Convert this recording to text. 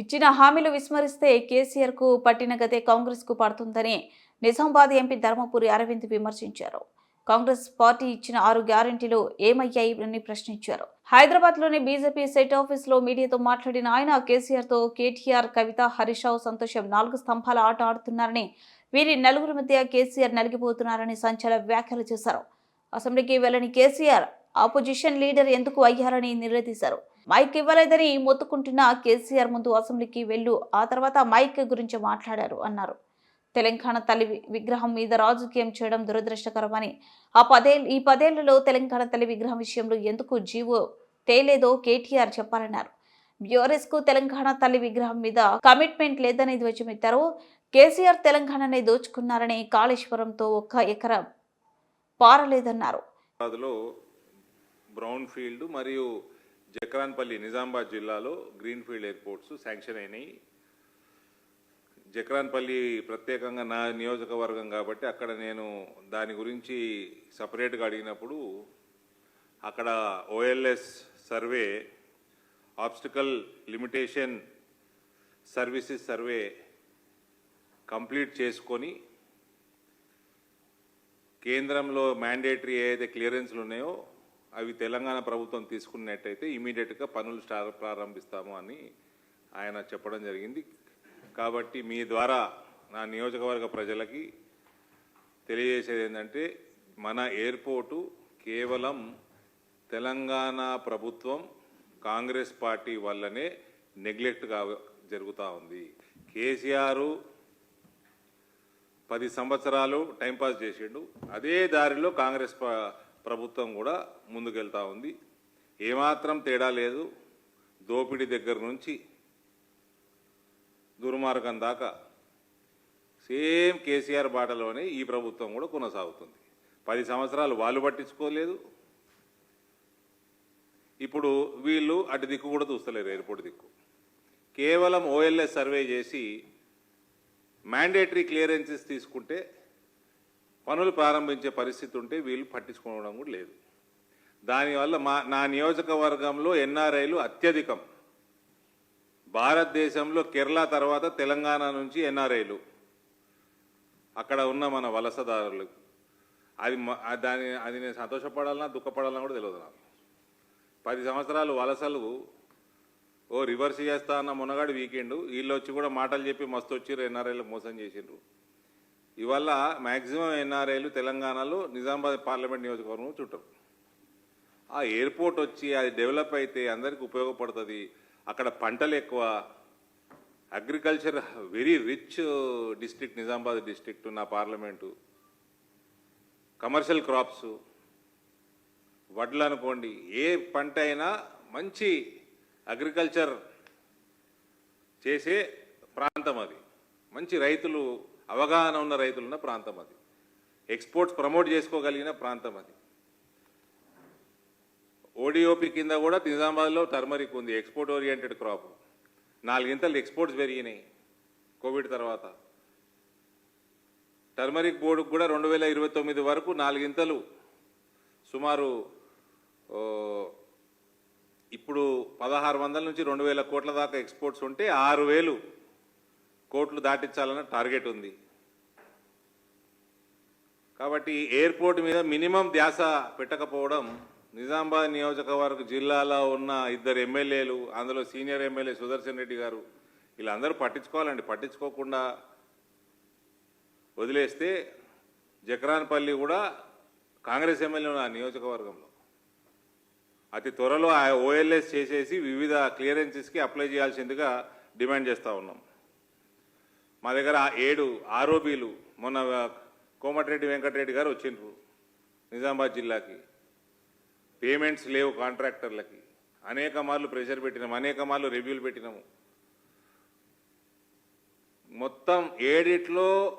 ఇచ్చిన హామీలు విస్మరిస్తే కేసీఆర్కు పట్టిన గతే కాంగ్రెస్కు పడుతుందని నిజామాబాద్ ఎంపీ ధర్మపురి అరవింద్ విమర్శించారు. కాంగ్రెస్ పార్టీ ఇచ్చిన ఆరు గ్యారంటీలు ఏమయ్యాయి అని ప్రశ్నించారు. హైదరాబాద్లోని బీజేపీ సెట్ ఆఫీస్లో మీడియాతో మాట్లాడిన ఆయన కేసీఆర్తో కేటీఆర్ కవిత హరీష్ సంతోషం నాలుగు స్తంభాల ఆట ఆడుతున్నారని వీరి నలుగురి మధ్య కేసీఆర్ నలిగిపోతున్నారని సంచలన వ్యాఖ్యలు చేశారు. అసెంబ్లీకి వెళ్ళని కేసీఆర్ ఆపోజిషన్ లీడర్ ఎందుకు అయ్యారని నిలదీశారు. మైక్ ఇవ్వలేదని మొత్తుకుంటున్న కేసీఆర్ ముందు అసెంబ్లీకి వెళ్ళు ఆ తర్వాత మైక్ గురించి మాట్లాడారు అన్నారు. తెలంగాణ తల్లి విగ్రహం మీద రాజకీయం చేయడం దురదృష్టకరమని ఆ పదే ఈ పదేళ్ళలో తెలంగాణ తల్లి విగ్రహం విషయంలో ఎందుకు జీవో తేలేదో కేటీఆర్ చెప్పాలన్నారు. బ్యూరెస్కు తెలంగాణ తల్లి విగ్రహం మీద కమిట్మెంట్ లేదని ధ్వజమెత్తారు. కేసీఆర్ తెలంగాణని దోచుకున్నారని కాళేశ్వరంతో ఒక్క ఎకరం పారలేదన్నారు. బ్రౌన్ ఫీల్డ్ మరియు జక్రాన్పల్లి నిజామాబాద్ జిల్లాలో గ్రీన్ఫీల్డ్ ఎయిర్పోర్ట్స్ శాంక్షన్ అయినాయి. జక్రాన్పల్లి ప్రత్యేకంగా నా నియోజకవర్గం కాబట్టి అక్కడ నేను దాని గురించి సపరేట్గా అడిగినప్పుడు అక్కడ OLS survey obstacle limitation services survey complete చేసుకొని కేంద్రంలో మ్యాండేటరీ ఏదైతే క్లియరెన్స్లు ఉన్నాయో అవి తెలంగాణ ప్రభుత్వం తీసుకున్నట్టయితే ఇమీడియట్గా పనులు స్టార్ ప్రారంభిస్తాము అని ఆయన చెప్పడం జరిగింది. కాబట్టి మీ ద్వారా నా నియోజకవర్గ ప్రజలకి తెలియజేసేది ఏంటంటే మన ఎయిర్పోర్టు కేవలం తెలంగాణ ప్రభుత్వం కాంగ్రెస్ పార్టీ వల్లనే నెగ్లెక్ట్గా జరుగుతూ ఉంది. కేసీఆర్ పది సంవత్సరాలు టైంపాస్ చేసిండు. అదే దారిలో కాంగ్రెస్ ప- ప్రభుత్వం కూడా ముందుకెళ్తా ఉంది. ఏమాత్రం తేడా లేదు. దోపిడీ దగ్గర నుంచి దుర్మార్గం దాకా సేమ్ కేసీఆర్ బాటలోనే ఈ ప్రభుత్వం కూడా కొనసాగుతుంది. పది సంవత్సరాలు వాళ్ళు పట్టించుకోలేదు. ఇప్పుడు వీళ్ళు అటు దిక్కు కూడా చూస్తలేరు ఎయిర్పోర్ట్ దిక్కు. కేవలం ఓఎల్ఎస్ సర్వే చేసి మ్యాండేటరీ క్లియరెన్సెస్ తీసుకుంటే పనులు ప్రారంభించే పరిస్థితి ఉంటే వీళ్ళు పట్టించుకోవడం కూడా లేదు. దానివల్ల మా నా నియోజకవర్గంలో ఎన్ఆర్ఐలు అత్యధికం. భారతదేశంలో కేరళ తర్వాత తెలంగాణ నుంచి ఎన్ఆర్ఐలు. అక్కడ ఉన్న మన వలసదారులు. అది దాని అది నేను సంతోషపడాలన్నా దుఃఖపడాలన్నా కూడా తెలియదు నాకు. పది సంవత్సరాలు వలసలు ఓ రివర్స్ చేస్తా అన్న మునగాడు వీకెండ్ వీళ్ళు వచ్చి కూడా మాటలు చెప్పి మస్తు వచ్చి ఎన్ఆర్ఐలు మోసం చేసిండ్రు. ఇవల్ల మ్యాక్సిమం ఎన్ఆర్ఐలు తెలంగాణలో నిజామాబాద్ పార్లమెంట్ నియోజకవర్గం చుట్టరు. ఆ ఎయిర్పోర్ట్ వచ్చి అది డెవలప్ అయితే అందరికి ఉపయోగపడుతుంది. అక్కడ పంటలు ఎక్కువ. Agriculture very rich district Nizamabad district నా పార్లమెంటు. Commercial crops. వడ్లు అనుకోండి ఏ పంట అయినా మంచి అగ్రికల్చర్ చేసే ప్రాంతం అది. మంచి రైతులు అవగాహన ఉన్న రైతులున్న ప్రాంతం అది. ఎక్స్పోర్ట్స్ ప్రమోట్ చేసుకోగలిగిన ప్రాంతం అది. ఓడిఓపి కింద కూడా నిజామాబాద్లో టర్మరిక్ ఉంది ఎక్స్పోర్ట్ ఓరియంటెడ్ క్రాప్ నాలుగింతలు ఎక్స్పోర్ట్స్ పెరిగినాయి కోవిడ్ తర్వాత. టర్మరిక్ బోర్డుకు కూడా రెండు వేల ఇరవై తొమ్మిది వరకు నాలుగింతలు. సుమారు ఇప్పుడు పదహారు వందల నుంచి రెండు వేల కోట్ల దాకా ఎక్స్పోర్ట్స్ ఉంటే ఆరు వేలు. కోట్లు దాటించాలన్న టార్గెట్ ఉంది. కాబట్టి ఎయిర్పోర్ట్ మీద మినిమం ధ్యాస పెట్టకపోవడం నిజామాబాద్ నియోజకవర్గ జిల్లాలో ఉన్న ఇద్దరు ఎమ్మెల్యేలు అందులో సీనియర్ ఎమ్మెల్యే సుదర్శన్ రెడ్డి గారు వీళ్ళందరూ పట్టించుకోవాలండి. పట్టించుకోకుండా వదిలేస్తే జక్రాన్పల్లి కూడా కాంగ్రెస్ ఎమ్మెల్యే ఉన్న నియోజకవర్గంలో. అతి త్వరలో ఆ ఓఎల్ఎస్ చేసేసి వివిధ క్లియరెన్సెస్కి అప్లై చేయాల్సిందిగా డిమాండ్ చేస్తూ ఉన్నాం. మా దగ్గర ఏడు ఆరోపీలు మొన్న కోమటిరెడ్డి వెంకటరెడ్డి గారు వచ్చిండ్రు నిజామాబాద్ జిల్లాకి. పేమెంట్స్ లేవు కాంట్రాక్టర్లకి. అనేక మార్లు ప్రెషర్ పెట్టినాము అనేక మార్లు రివ్యూలు పెట్టినాము. మొత్తం ఏడిట్లో